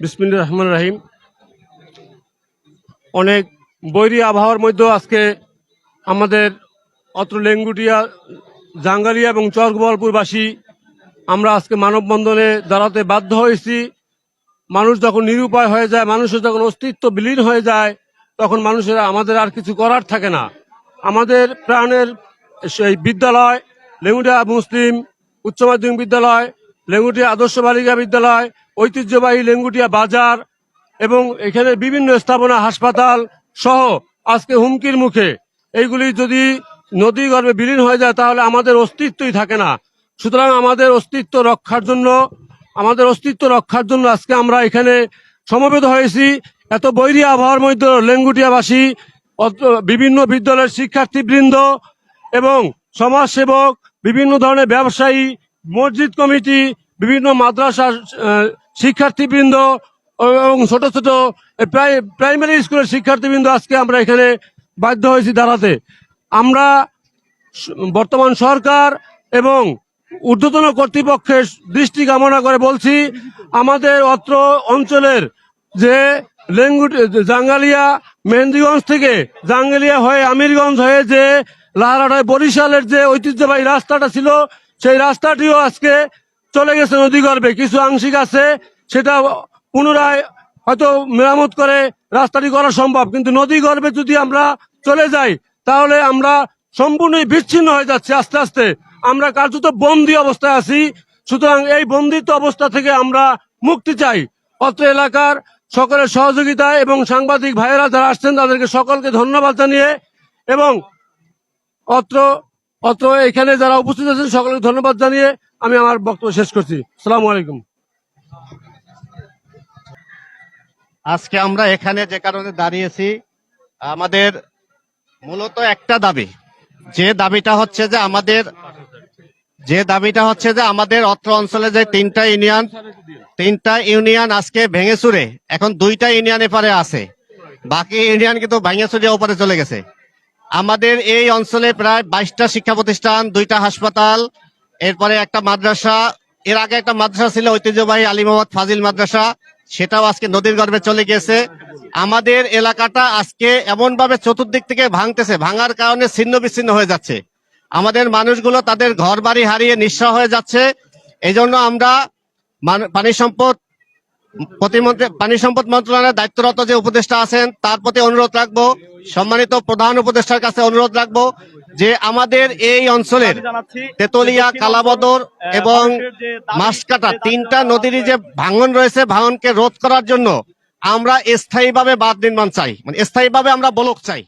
বিসমিল্লা রহমান রাহিম। অনেক বৈরী আবহাওয়ার মধ্যেও আজকে আমাদের অত্র লেঙ্গুটিয়া, জাঙ্গালিয়া এবং চরগোপালপুরবাসী আমরা আজকে মানববন্ধনে দাঁড়াতে বাধ্য হয়েছি। মানুষ যখন নিরুপায় হয়ে যায়, মানুষের যখন অস্তিত্ব বিলীন হয়ে যায়, তখন মানুষের আমাদের আর কিছু করার থাকে না। আমাদের প্রাণের সেই বিদ্যালয়, লেঙ্গুটিয়া মুসলিম উচ্চ মাধ্যমিক বিদ্যালয় লেঙ্গুটিয়া আদর্শ বালিকা বিদ্যালয়, ঐতিহ্যবাহী লেঙ্গুটিয়া বাজার এবং এখানে বিভিন্ন স্থাপনা, হাসপাতাল সহ আজকে হুমকির মুখে। এইগুলি যদি নদী গর্ভে বিলীন হয়ে যায়, তাহলে আমাদের অস্তিত্বই থাকে না। সুতরাং আমাদের অস্তিত্ব রক্ষার জন্য, আমাদের অস্তিত্ব রক্ষার জন্য আজকে আমরা এখানে সমবেত হয়েছি। এত বৈরী আবহাওয়ার মধ্যে লেঙ্গুটিয়াবাসী বিভিন্ন বিদ্যালয়ের শিক্ষার্থীবৃন্দ এবং সমাজসেবক, বিভিন্ন ধরনের ব্যবসায়ী মসজিদ কমিটি বিভিন্ন মাদ্রাসার আহ, শিক্ষার্থীবৃন্দ এবং ছোট ছোট প্রাই- প্রাইমারি স্কুলের শিক্ষার্থীবৃন্দ আজকে আমরা এখানে বাধ্য হয়েছি দাঁড়াতে। আমরা বর্তমান সরকার এবং ঊর্ধ্বতন কর্তৃপক্ষের দৃষ্টি কামনা করে বলছি আমাদের অত্র অঞ্চলের যে লেঙ্গুট জাঙ্গালিয়া মেহেন্দিগঞ্জ থেকে জাঙ্গালিয়া হয়ে আমিরগঞ্জ হয়ে যে লাহারাট হয়ে বরিশালের যে ঐতিহ্যবাহী রাস্তাটা ছিল সেই রাস্তাটিও আজকে চলে গেছে নদীগর্ভে কিছু আংশিক আছে, সেটা পুনরায় হয়তো মেরামত করে রাস্তাটি করা সম্ভব। কিন্তু নদী গর্ভে যদি আমরা চলে যাই, তাহলে আমরা সম্পূর্ণই বিচ্ছিন্ন হয়ে যাচ্ছে আস্তে আস্তে। আমরা কার্যত বন্দি অবস্থায় আছি। সুতরাং এই বন্দিত অবস্থা থেকে আমরা মুক্তি চাই। অত্র এলাকার সকলের সহযোগিতায় এবং সাংবাদিক ভাইয়েরা যারা আসছেন, তাদেরকে সকলকে ধন্যবাদ জানিয়ে এবং অত্র অত্র এখানে যারা উপস্থিত আছেন, সকলকে ধন্যবাদ জানিয়ে আমি আমার বক্তব্য শেষ করছি। সালাম আলাইকুম। আজকে আমরা এখানে যে কারণে দাঁড়িয়েছি, আমাদের মূলত একটা দাবি। যে দাবিটা হচ্ছে যে আমাদের, যে দাবিটা হচ্ছে যে আমাদের অত্র অঞ্চলে যে তিনটা ইউনিয়ন তিনটা ইউনিয়ন আজকে ভেঙে চুরে এখন দুইটা ইউনিয়ন এপারে আছে। বাকি ইউনিয়ন কিন্তু ভেঙে চুরে ওপারে চলে গেছে। আমাদের এই অঞ্চলে প্রায় বাইশটা শিক্ষা প্রতিষ্ঠান দুইটা হাসপাতাল, এরপরে একটা মাদ্রাসা। এর আগে একটা মাদ্রাসা ছিল ঐতিহ্যবাহী আলী মোহাম্মদ ফাজিল মাদ্রাসা। সেটাও আজকে নদীর গর্ভে চলে গিয়েছে। আমাদের এলাকাটা আজকে এমন ভাবে চতুর্দিক থেকে ভাঙতেছে, ভাঙার কারণে ছিন্ন বিচ্ছিন্ন হয়ে যাচ্ছে। আমাদের মানুষগুলো তাদের ঘর বাড়ি হারিয়ে নিঃস্ব হয়ে যাচ্ছে। এই আমরা পানি সম্পদ প্রতিমন্ত্রী পানি সম্পদ মন্ত্রণালয়ের দায়িত্বরত যে উপদেষ্টা আছেন, তার প্রতি অনুরোধ রাখব, সম্মানিত প্রধান উপদেষ্টার কাছে অনুরোধ রাখব যে আমাদের এই অঞ্চলের তেতুলিয়া, কালাবদর এবং মাসকাটা তিনটা নদীরই যে ভাঙন রয়েছে, ভাঙনকে রোধ করার জন্য আমরা স্থায়ীভাবে বাঁধ নির্মাণ চাই। মানে স্থায়ীভাবে আমরা বলক চাই।